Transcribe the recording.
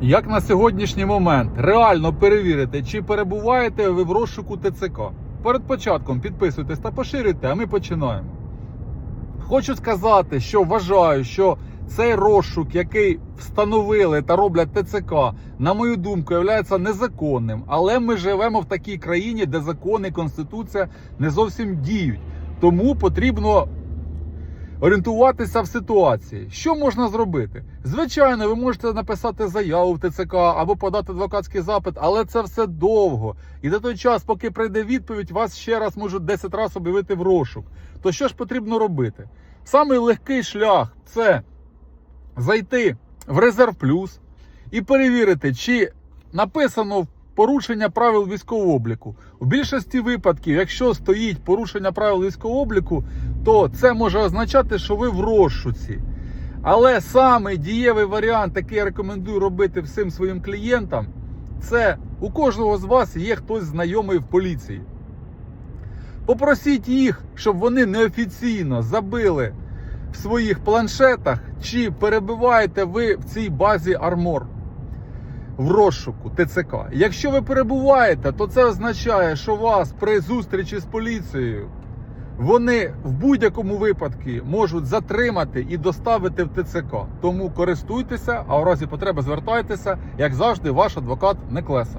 Як на сьогоднішній момент реально перевірити, чи перебуваєте ви в розшуку ТЦК? Перед початком підписуйтесь та поширюйте, а ми починаємо. Хочу сказати, що вважаю, що цей розшук, який встановили та роблять ТЦК, на мою думку, є незаконним. Але ми живемо в такій країні, де закони, конституція не зовсім діють. Тому потрібно орієнтуватися в ситуації. Що можна зробити? Звичайно, ви можете написати заяву в ТЦК або подати адвокатський запит, але це все довго. І до той час, поки прийде відповідь, вас ще раз можуть 10 разів об'явити в розшук. То що ж потрібно робити? Самий легкий шлях це зайти в резерв плюс і перевірити, чи написано порушення правил військового обліку. У більшості випадків, якщо стоїть порушення правил військового обліку, то це може означати, що ви в розшуці. Але саме дієвий варіант, який я рекомендую робити всім своїм клієнтам, це у кожного з вас є хтось знайомий в поліції. Попросіть їх, щоб вони неофіційно забили в своїх планшетах, чи перебуваєте ви в цій базі Армор в розшуку ТЦК. Якщо ви перебуваєте, то це означає, що вас при зустрічі з поліцією вони в будь-якому випадку можуть затримати і доставити в ТЦК. Тому користуйтеся, а в разі потреби звертайтеся, як завжди, ваш адвокат Неклеса.